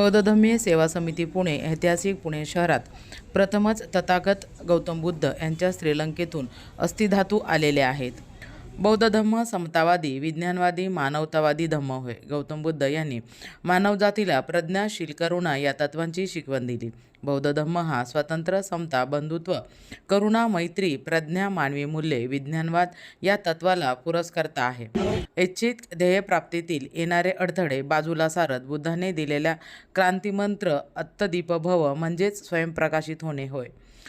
बौद्धधम्मीय सेवा समिती पुणे ऐतिहासिक पुणे शहरात प्रथमच तथागत गौतम बुद्ध यांच्या श्रीलंकेतून अस्थिधातू आलेले आहेत. बौद्ध धम्म समतावादी विज्ञानवादी मानवतावादी धम्म होय गौतम बुद्ध यांनी मानवजातीला प्रज्ञाशील करुणा या तत्वांची शिकवण दिली. बौद्ध धम्म हा स्वतंत्र समता बंधुत्व करुणा मैत्री प्रज्ञा मानवी मूल्ये विज्ञानवाद या तत्वाला पुरस्कर्ता आहे. इच्छित ध्येयप्राप्तीतील येणारे अडथळे बाजूला सारत बुद्धाने दिलेल्या क्रांतिमंत्र अत्तदीप भव म्हणजेच स्वयंप्रकाशित होणे होय.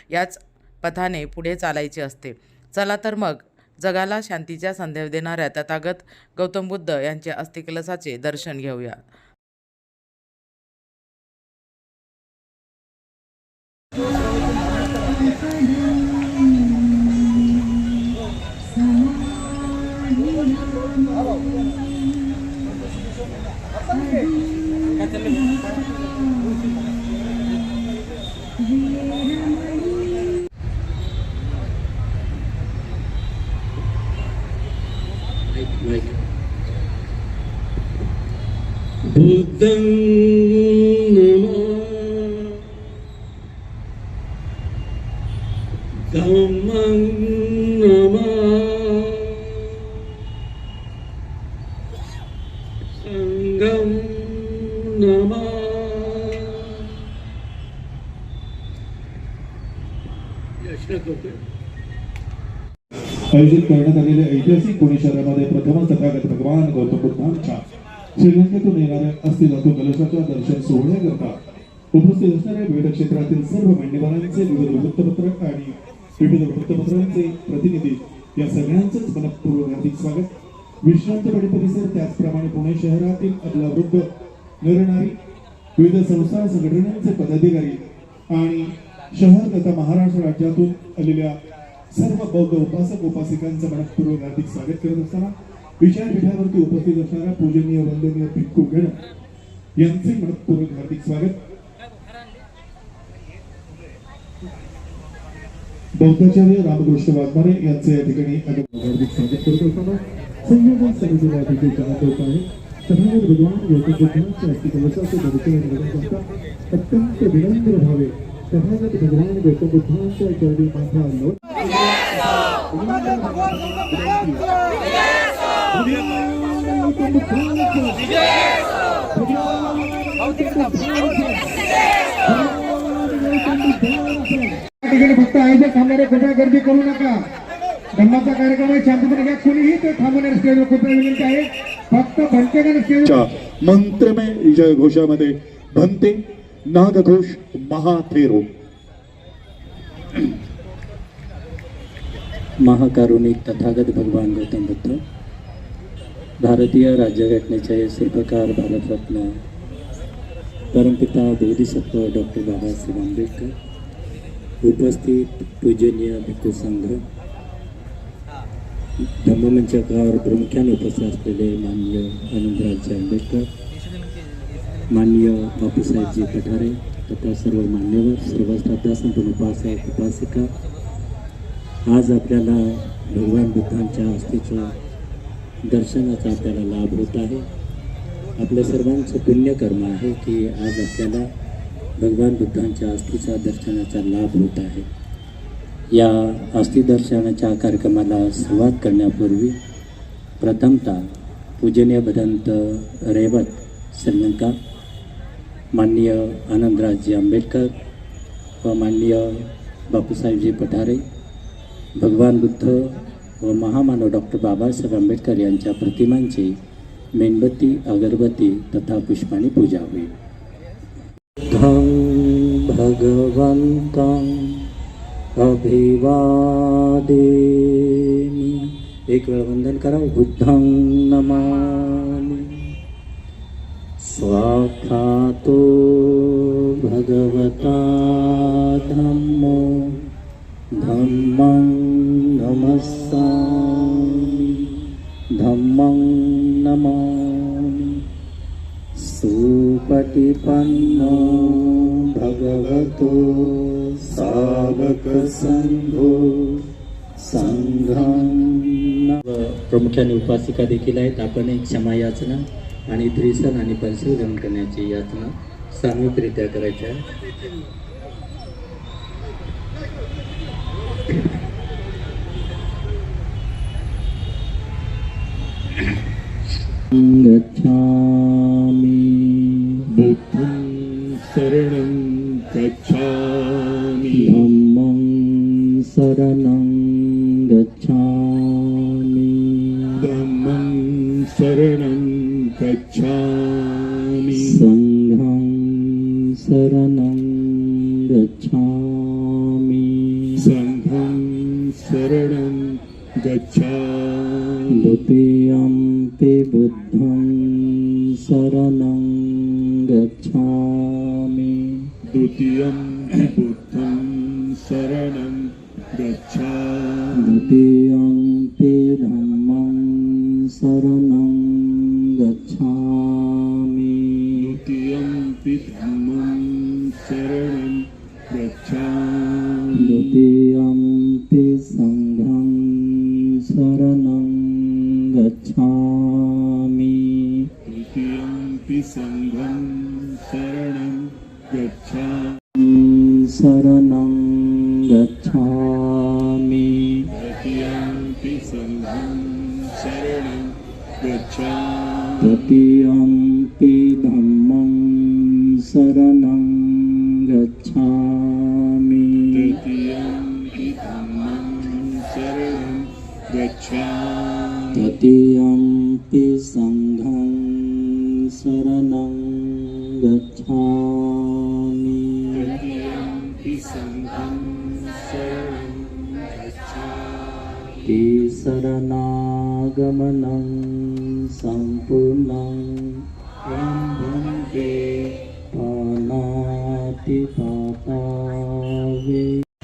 याच पथाने पुढे चालायचे असते. चला तर मग जगाला शांतीच्या संदेश देणाऱ्या तथागत गौतम बुद्ध यांच्या अस्थिकलसाचे दर्शन घेऊया. बुद्धं यशवंत होते. आयोजित करण्यात आलेल्या ऐतिहासिक पुणे शहरामध्ये प्रथमच तथागत भगवान गौतम बुद्धांच्या श्रीलंकेतून येणाऱ्या अस्थिधातू कलशाच्या दर्शन सोहळ्याकरता उपस्थित असणाऱ्या विविध क्षेत्रातील सर्व मान्यवरांचे विविध वृत्तपत्र आणि विविध वृत्तपत्रांचे प्रतिनिधी या सगळ्यांचंच मनपूर्वक हार्दिक स्वागत. विश्रांतवाडी परिसर त्याचप्रमाणे पुणे शहरातील आपला वृद्ध नरनारी विविध संस्था संघटनांचे पदाधिकारी आणि शहर तथा महाराष्ट्र राज्यातून आलेल्या सर्व बौद्ध उपासक उपासिकांचं मनपूर्वक हार्दिक स्वागत करत असताना विचारपीठावरती उपस्थित असणाऱ्या पूजनीय वंदनीय भिक्खू गण यांचे मनपूर्वक हार्दिक स्वागत. बौद्धाचार्य रामकृष्ण वाघमारे यांचे या ठिकाणी हार्दिक स्वागत करत असताना संयोजन समितीला अतिथी जाणत होत आहे तथागत भगवान गौतम बुद्धांच्या दर्शन घडवत असता अत्यंत विनम्र भावे तथागत भगवान गौतम बुद्धांच्या चरणी माथा लावून फक्त आयोजक थांबणारे कृपया गर्दी करू नका धम्माचा कार्यक्रम आहे शांतपणे घ्या कोणीही ते थांबवणारे स्टेजवर कृपया विनंती आहे फक्त भंतेगाने स्टेज च्या मंत्रमय विजय घोषामध्ये भंते। नागघोष महाथेरो। महाकारुणिक तथागत भगवान गौतम बुद्ध भारतीय राज्यघटनेचे शिल्पकार भारतरत्न परमपिता बोधिसत्व डॉक्टर बाबासाहेब आंबेडकर उपस्थित पूजनीय भिक्खू संघ धम्ममंचकावर प्रामुख्याने उपस्थित असलेले मान्य आनंदराजे आंबेडकर माननीय बापूसाहेबजी पठारे, तथा सर्व मान्यवर सर्व श्रद्धासंपन्न उपासक उपासिका, आज आपल्याला भगवान बुद्धांच्या अस्थीच्या दर्शनाचा लाभ होत आहे. आपल्या सर्वांचं पुण्यकर्म आहे की आज आपल्याला भगवान बुद्धांच्या अस्थीच्या दर्शनाचा लाभ होत आहे. या अस्थि दर्शनाच्या कार्यक्रमाला सुरुवात करण्यापूर्वी प्रथमतः पूजनीय भदंत रेवत श्रीलंका माननीय आनंदराजजी आंबेडकर व माननीय बापूसाहेबजी पठारे भगवान बुद्ध व महामानव डॉक्टर बाबासाहेब आंबेडकर यांच्या प्रतिमांची मेणबत्ती अगरबत्ती तथा पुष्पाने पूजा होईल. धं भगवन्तं अभिवादेमि. एक वेळ वंदन करा बुद्धं नमामि. स्वाख्यातो भगवता धम्मो धम्मं नमस्सामि। धम्मं नमामि। सुपटिपन्नो भगवतो सावकसङ्घो संघं न- प्रामुख्याने उपासिका देखील आहेत. आपण एक क्षमा याचना आणि त्रिसन आणि परिशोधन करण्याची यातना सामूहिकरित्या करायच्या. गच्छा Instagram शरणं गच्छामि तृतीयम्पि सङ्घं शरणं गच्छामि तृतीयम्पि धम्मं शरणं गच्छामि तृतीयम्पि धम्मं शरणं गच्छामि तृतीयम्पि सङ्घं शरणं गच्छामि तृतीयम्पि सङ्घं शरणं गच्छामि तिसरणागमनं सम्पूर्णं ब्रह्मन्ते पानातिपातावे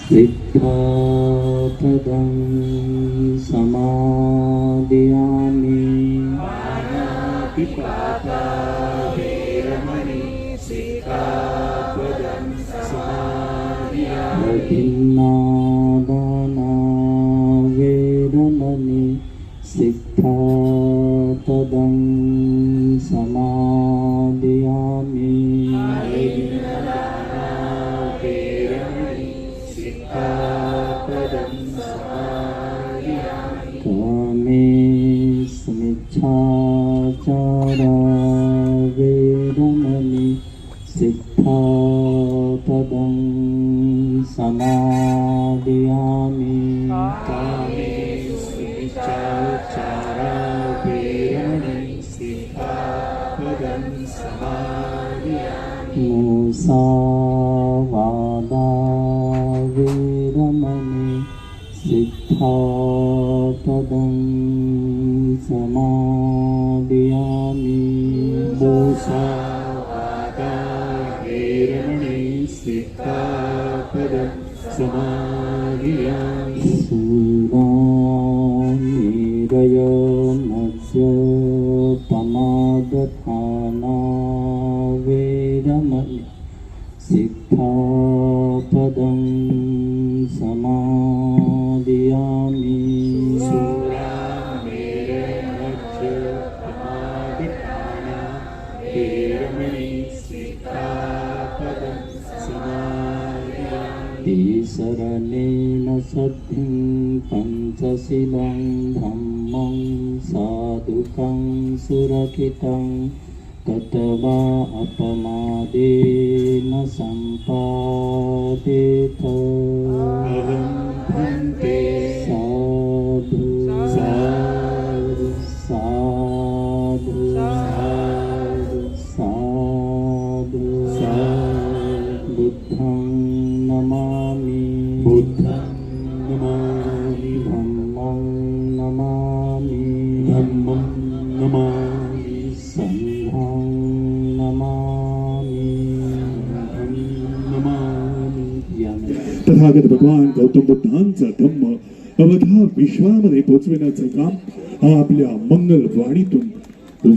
सिद्धापदं समादयामि पिपाता समादयामि कामे सुविचारा वेरमणि सिक्खापदं समादियामि मुसावादा Vedmani सिद्धापदं Sugani Gayam Matsyo Tamadathai ติสรเนนสัทธิงปัญจสิลังธรรมังสาธุคังสุรคิตังกตวาอัปมาเดนสัมปาติโตอหังพันเ भगवान गौतम बुद्धांचा धम्म अवघ्या विश्वामध्ये पोचविण्याचं काम हा आपल्या मंगल वाणीतून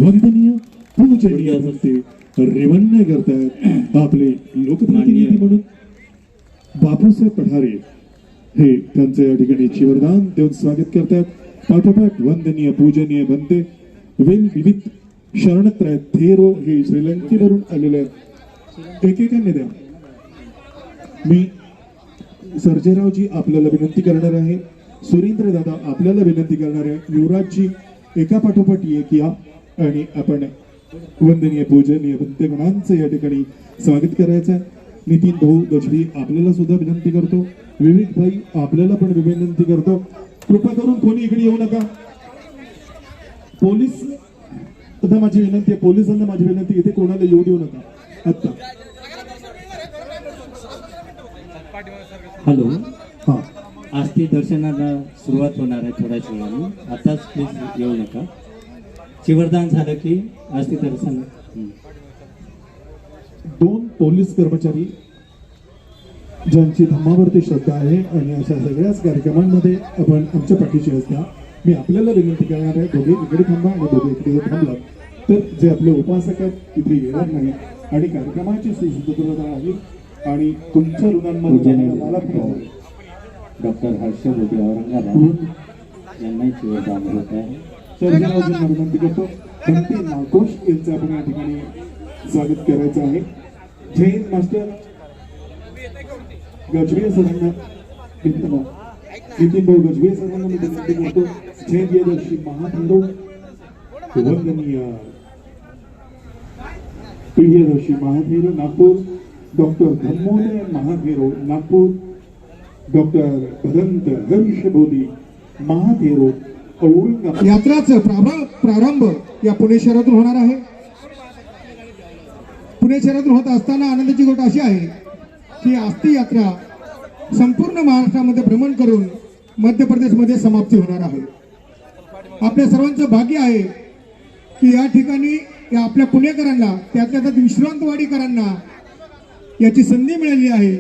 वंदनीय पूजनीय भक्ती रेवण्य करतायत आपले लोकप्रतिनिधी म्हणून. बापूसाहेब पठारे हे त्यांचं या ठिकाणी चिवरदान देऊन स्वागत करतात पाठोपाठ वंदनीय पूजनीय बनते. वेल विविध शरणत्रय थेरो हे श्रीलंकेवरून आलेले आहेत. एकेकाने द्या. मी सर्जेरावजी आपल्याला विनंती करणार आहे. सुरेंद्र दादा आपल्याला विनंती करणार आहे. युवराजजी एका पाठोपाठ एक या आणि आपण वंदनीय पूजनीय वंदगणांचं या ठिकाणी स्वागत करायचं आहे. नितीन भाऊ गजबी आपल्याला सुद्धा विनंती करतो. विवेक भाई आपल्याला पण विनंती करतो. कृपा करून कोणी इकडे येऊ नका. पोलीस माझी विनंती आहे. पोलिसांना माझी विनंती इथे कोणाला येऊ देऊ नका. आत्ता. हॅलो. हा. आरती दर्शनाला सुरुवात होणार आहे थोड्याच वेळाने. आताच प्लीज येऊ नका. चिवरदान झालं की आरती दर्शन. दोन पोलीस कर्मचारी ज्यांची धम्मावरती श्रद्धा आहे आणि अशा सगळ्याच कार्यक्रमांमध्ये आपण आमच्या पाठीशी असता. मी आपल्याला विनंती करणार आहे दोघे इकडे थांबा आणि दोघे इकडे थांबला. तर जे आपले उपासक आहेत इथे येणार नाही आणि कार्यक्रमाची सुसूत्रता राहील आणि तुमच्या पूजनीय मला. डॉक्टर हर्ष मोदी औरंगाबाद. यांनाही होत आहे. विनंती करतो बंटी नागोश यांचं आपण या ठिकाणी स्वागत करायचं आहे. जय हिंद मास्टर. गजबे सरांना नितीन भाऊ गजबे सरांना मी विनंती करतो जय देवदर्शी महादेव वंदनीय. प्रियदर्शी महाधीर नागपूर. डॉक्टर धर्मोदय महाथेरो नागपूर. डॉक्टर भदंत हर्ष बोधी औरंगाबाद. यात्राचं प्रारंभ प्रारंभ या पुणे शहरातून होणार आहे. पुणे शहरातून होत असताना आनंदाची गोष्ट अशी आहे की आस्ती यात्रा संपूर्ण महाराष्ट्रामध्ये भ्रमण करून मध्य प्रदेशमध्ये समाप्ती होणार आहे. आपल्या सर्वांचं भाग्य आहे की या ठिकाणी या आपल्या पुणेकरांना त्यातल्या त्यात विश्रांतवाडीकरांना याची संधी मिळाली आहे.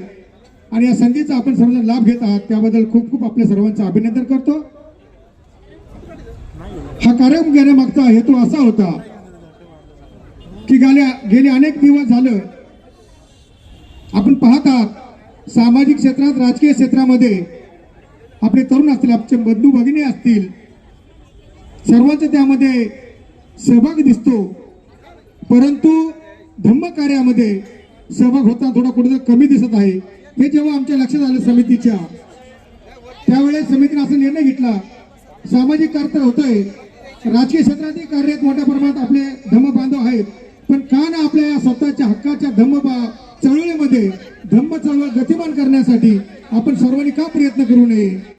आणि या संधीचा आपण सर्वजण लाभ घेत आहात. त्याबद्दल खूप खूप आपल्या सर्वांचं अभिनंदन करतो. हा कार्यक्रम घेण्यामागचा हेतू असा होता की गेल्या गेले अनेक दिवस झालं आपण पाहत आहात सामाजिक क्षेत्रात राजकीय क्षेत्रामध्ये आपले तरुण असतील आपले बंधू भगिनी असतील सर्वांचा त्यामध्ये सहभाग दिसतो. परंतु धम्म कार्यामध्ये सहभाग होता थोडा कुठेतरी कमी दिसत आहे हे जेव्हा आमच्या लक्षात आलं समितीच्या त्यावेळेस समितीने असा निर्णय घेतला. सामाजिक कार्य तर होतंय. राजकीय क्षेत्रातही कार्यरत मोठ्या प्रमाणात आपले धम्म बांधव आहेत. पण का ना आपल्या या स्वतःच्या हक्काच्या धम्म चळवळीमध्ये धम्म चळवळ गतिमान करण्यासाठी आपण सर्वांनी का प्रयत्न करू नये?